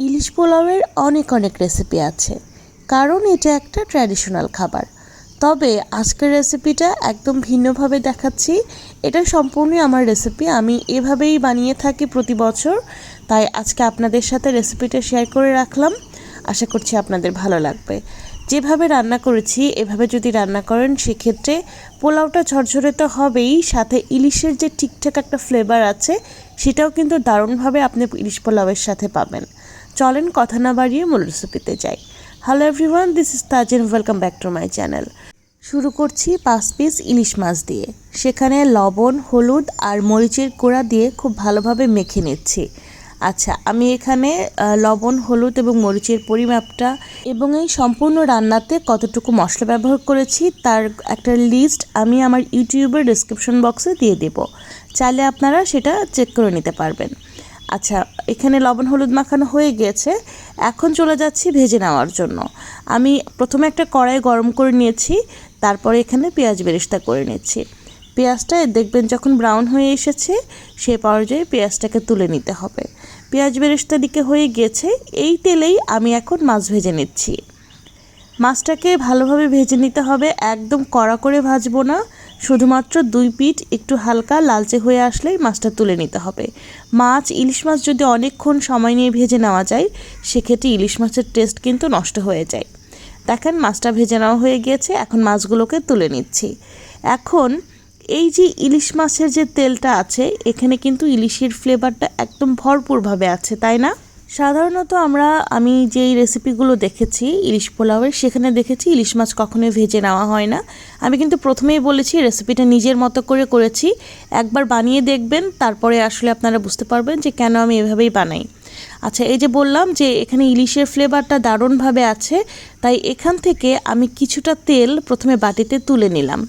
ইলিশ পোলাওয়ের অনেক অনেক রেসিপি আছে। কারণ এটা একটা ট্র্যাডিশনাল খাবার। তবে আজকের রেসিপিটা একদম ভিন্নভাবে দেখাচ্ছি। এটা সম্পূর্ণই আমার রেসিপি আমি এভাবেই বানিয়ে থাকি প্রতি বছর। তাই আজকে আপনাদের সাথে রেসিপিটা শেয়ার করে রাখলাম। আশা করছি আপনাদের ভালো লাগবে। যেভাবে রান্না করেছি, এভাবে যদি রান্না করেন, সেক্ষেত্রে পোলাওটা ঝরঝরে তো হবেই। সাথে ইলিশের যে ঠিকঠাক একটা ফ্লেভার আছে, সেটাও কিন্তু দারুণভাবে আপনি ইলিশ পোলাওয়ের সাথে পাবেন। চলেন কথা না বাড়িয়ে মূল রেসিপিতে যাই। Hello everyone this is Tazin welcome back to my channel শুরু করছি পাঁচ পিস ইলিশ মাছ দিয়ে। সেখানে লবণ, হলুদ আর মরিচের গুঁড়া দিয়ে খুব ভালোভাবে মেখে নিচ্ছি। আচ্ছা আমি এখানে লবণ, হলুদ এবং মরিচের পরিমাপটা এবং এই সম্পূর্ণ রান্নাতে কতটুকু মশলা ব্যবহার করেছি তার একটা লিস্ট আমি আমার ইউটিউবের ডিসক্রিপশন বক্সে দিয়ে দেব। চাইলে আপনারা সেটা চেক করে নিতে পারবেন। আচ্ছা এখানে লবণ, হলুদ মাখানো হয়ে গিয়েছে এখন চলে যাচ্ছি ভেজে নেওয়ার জন্য। আমি প্রথমে একটা কড়াই গরম করে নিয়েছি, তারপরে এখানে পেঁয়াজ বেরেস্তা করে নিচ্ছি। পেঁয়াজটা দেখবেন যখন ব্রাউন হয়ে এসেছে, সে পর্যায়ে পেঁয়াজটাকে তুলে নিতে হবে। পেঁয়াজ বেরেস্তা দিকে হয়ে গিয়েছে এই তেলেই আমি এখন মাছ ভেজে নিচ্ছি। মাছটাকে ভালোভাবে ভেজে নিতে হবে, একদম কড়া করে ভাজবো না। শুধুমাত্র দুই পিঠ একটু হালকা লালচে হয়ে আসলেই মাছটা তুলে নিতে হবে। মাছ, ইলিশ মাছ যদি অনেকক্ষণ সময় নিয়ে ভেজে নেওয়া যায়, সেক্ষেত্রে ইলিশ মাছের টেস্ট কিন্তু নষ্ট হয়ে যায়। দেখেন মাছটা ভেজে নেওয়া হয়ে গিয়েছে, এখন মাছগুলোকে তুলে নিচ্ছি। এখন এই যে ইলিশ মাছের যে তেলটা আছে, এখানে কিন্তু ইলিশের ফ্লেভারটা একদম ভরপুরভাবে আছে, তাই না? সাধারণত আমরা, আমি যেই রেসিপিগুলো দেখেছি, ইলিশ পোলাওয়ের, সেখানে দেখেছি ইলিশ মাছ কখনোই ভেজে নেওয়া হয় না। আমি কিন্তু প্রথমেই বলেছি রেসিপিটা নিজের মতো করে করেছি। একবার বানিয়ে দেখবেন, তারপরে আসলে আপনারা বুঝতে পারবেন যে কেন আমি এভাবেই বানাই। আচ্ছা এই যে বললাম যে এখানে ইলিশের ফ্লেভারটা দারুণভাবে আছে, তাই এখান থেকে আমি কিছুটা তেল প্রথমে বাটিতে তুলে নিলাম।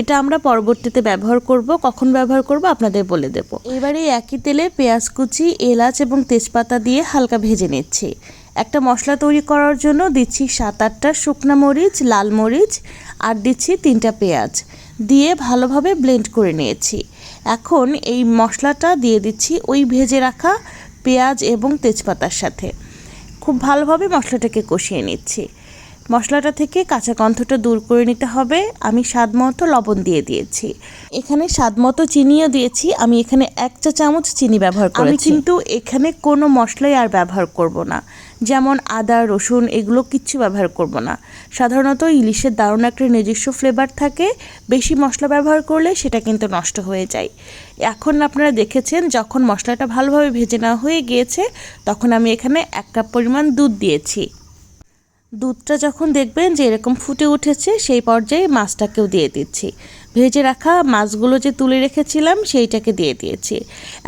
এটা আমরা পরবর্তীতে ব্যবহার করব, কখন ব্যবহার করব আপনাদের বলে দেব। এবারে একই তেলে পেঁয়াজ কুচি, এলাচ এবং তেজপাতা দিয়ে হালকা ভেজে নিচ্ছি। একটা মশলা তৈরি করার জন্য দিচ্ছি সাত আটটা শুকনা মরিচ, লাল মরিচ আর দিচ্ছি তিনটা পেঁয়াজ। দিয়ে ভালোভাবে ব্লেন্ড করে নিয়েছি। এখন এই মশলাটা দিয়ে দিচ্ছি ওই ভেজে রাখা পেঁয়াজ এবং তেজপাতার সাথে। খুব ভালোভাবে মশলাটাকে কষিয়ে নিচ্ছি। মশলাটা থেকে কাঁচা গন্ধটা দূর করে নিতে হবে। আমি স্বাদ মতো লবণ দিয়ে দিয়েছি। এখানে স্বাদ মতো চিনিও দিয়েছি। আমি এখানে এক চা চামচ চিনি ব্যবহার করেছি। আমি কিন্তু এখানে কোনো মশলাই আর ব্যবহার করব না। যেমন আদা রসুন এগুলো কিচ্ছু ব্যবহার করব না। সাধারণত ইলিশের দারুণ একটা নিজস্ব ফ্লেভার থাকে। বেশি মশলা ব্যবহার করলে সেটা কিন্তু নষ্ট হয়ে যায়। এখন আপনারা দেখেছেন যখন মশলাটা ভালোভাবে ভেজে নেওয়া হয়ে গিয়েছে তখন আমি এখানে এক কাপ পরিমাণ দুধ দিয়েছি। দুধটা যখন দেখবেন যে এরকম ফুটে উঠেছে সেই পর্যায়ে মাছটাকেও দিয়ে দিচ্ছি। ভেজে রাখা মাছগুলো যে তুলে রেখেছিলাম সেইটাকে দিয়ে দিয়েছি।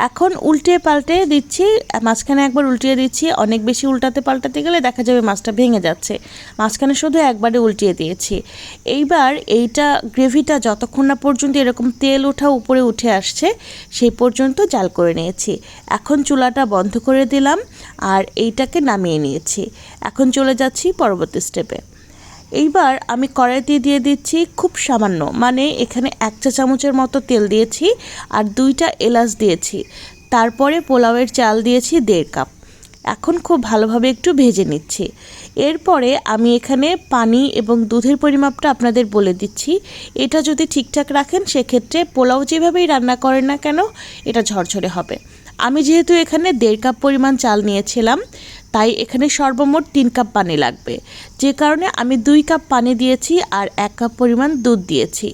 এখন উল্টে পাল্টে দিচ্ছি, মাঝখানে একবার উল্টিয়ে দিচ্ছি, অনেক বেশি উল্টাতে পাল্টাতে গেলে দেখা যাবে মাছটা ভেঙে যাচ্ছে। মাঝখানে শুধু একবারে উল্টিয়ে দিয়েছি। এইবার এইটা গ্রেভিটা যতক্ষণ না পর্যন্ত এরকম তেল ওঠা উপরে উঠে আসছে, সেই পর্যন্ত জাল করে নিয়েছি। এখন চুলাটা বন্ধ করে দিলাম আর এইটাকে নামিয়ে নিয়েছি। এখন চলে যাচ্ছি পরবর্তী স্টেপে এইবার আমি কড়াইতে দিয়ে দিচ্ছি খুব সামান্য মানে এখানে এক চা চামচের মতো তেল দিয়েছি আর দুইটা এলাচ দিয়েছি। তারপরে পোলাওয়ের চাল দিয়েছি দেড় কাপ। এখন খুব ভালোভাবে একটু ভেজে নিচ্ছি। এরপরে আমি এখানে পানি এবং দুধের পরিমাপটা আপনাদের বলে দিচ্ছি। এটা যদি ঠিকঠাক রাখেন, সেক্ষেত্রে পোলাও যেভাবেই রান্না করেন না কেন, এটা ঝরঝরে হবে। আমি যেহেতু এখানে দেড় কাপ পরিমাণ চাল নিয়েছিলাম, তাই এখানে সর্বমোট তিন কাপ পানি লাগবে। যে কারণে আমি দুই কাপ পানি দিয়েছি আর এক কাপ পরিমাণ দুধ দিয়েছি।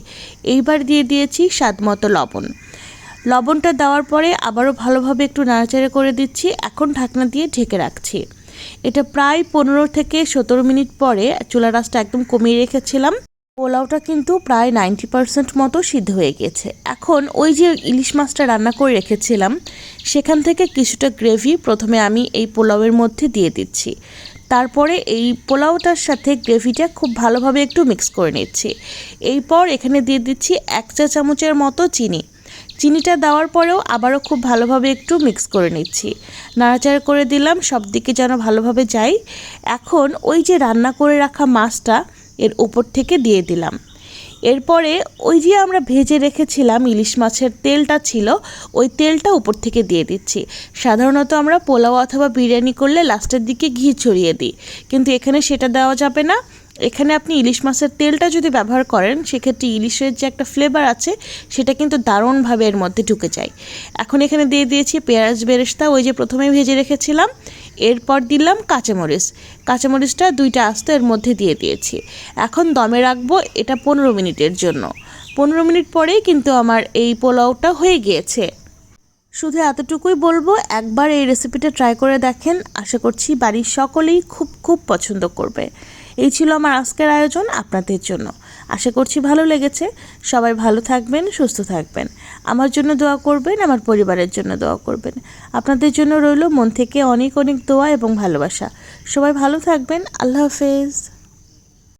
এইবার দিয়ে দিয়েছি স্বাদ মতো লবণ। লবণটা দেওয়ার পরে আবারও ভালোভাবে একটু নাড়াচাড়া করে দিচ্ছি, এখন ঢাকনা দিয়ে ঢেকে রাখছি। এটা প্রায় পনেরো থেকে সতেরো মিনিট পরে চুলা রাসটা একদম কমিয়ে রেখেছিলাম। পোলাওটা কিন্তু প্রায় নাইনটি পারসেন্ট মতো সিদ্ধ হয়ে গেছে। এখন ওই যে ইলিশ মাছটা রান্না করে রেখেছিলাম, সেখান থেকে কিছুটা গ্রেভি প্রথমে আমি এই পোলাওয়ের মধ্যে দিয়ে দিচ্ছি। তারপরে এই পোলাওটার সাথে গ্রেভিটা খুব ভালোভাবে একটু মিক্স করে নিচ্ছি। এরপর এখানে দিয়ে দিচ্ছি এক চা চামচের মতো চিনি। চিনিটা দেওয়ার পরেও আবারও খুব ভালোভাবে একটু মিক্স করে নিচ্ছি। নাড়াচাড়া করে দিলাম সব দিকে যেন ভালোভাবে যায়। এখন ওই যে রান্না করে রাখা মাছটা এর উপর থেকে দিয়ে দিলাম। এরপরে ওই যে আমরা ভেজে রেখেছিলাম ইলিশ মাছের তেলটা ছিল, ওই তেলটা উপর থেকে দিয়ে দিচ্ছি। সাধারণত আমরা পোলাও অথবা বিরিয়ানি করলে লাস্টের দিকে ঘি ছড়িয়ে দিই, কিন্তু এখানে সেটা দেওয়া যাবে না। এখানে আপনি ইলিশ মাছের তেলটা যদি ব্যবহার করেন, সেক্ষেত্রে ইলিশের যে একটা ফ্লেভার আছে, সেটা কিন্তু দারুণভাবে এর মধ্যে ঢুকে যায়। এখন এখানে দিয়ে দিয়েছি পেঁয়াজ বেরেস্তা, ওই যে প্রথমে ভেজে রেখেছিলাম। এরপর দিলাম কাঁচামরিচ। কাঁচামরিচটা দুইটা আস্ত এর মধ্যে দিয়ে দিয়েছি। এখন দমে রাখব এটা পনেরো মিনিটের জন্য। পনেরো মিনিট পরেই কিন্তু আমার এই পোলাওটা হয়ে গিয়েছে। শুধু এতটুকুই বলব, একবার এই রেসিপিটা ট্রাই করে দেখেন। আশা করছি বাড়ির সকলেই খুব খুব পছন্দ করবে। এই ছিল আমার আজকের আয়োজন আপনাদের জন্য। আশা করছি ভালো লেগেছে। সবাই ভালো থাকবেন, সুস্থ থাকবেন। আমার জন্য দোয়া করবেন, আমার পরিবারের জন্য দোয়া করবেন। আপনাদের জন্য রইল মন থেকে অনেক অনেক দোয়া এবং ভালোবাসা। সবাই ভালো থাকবেন। আল্লাহ হাফেজ।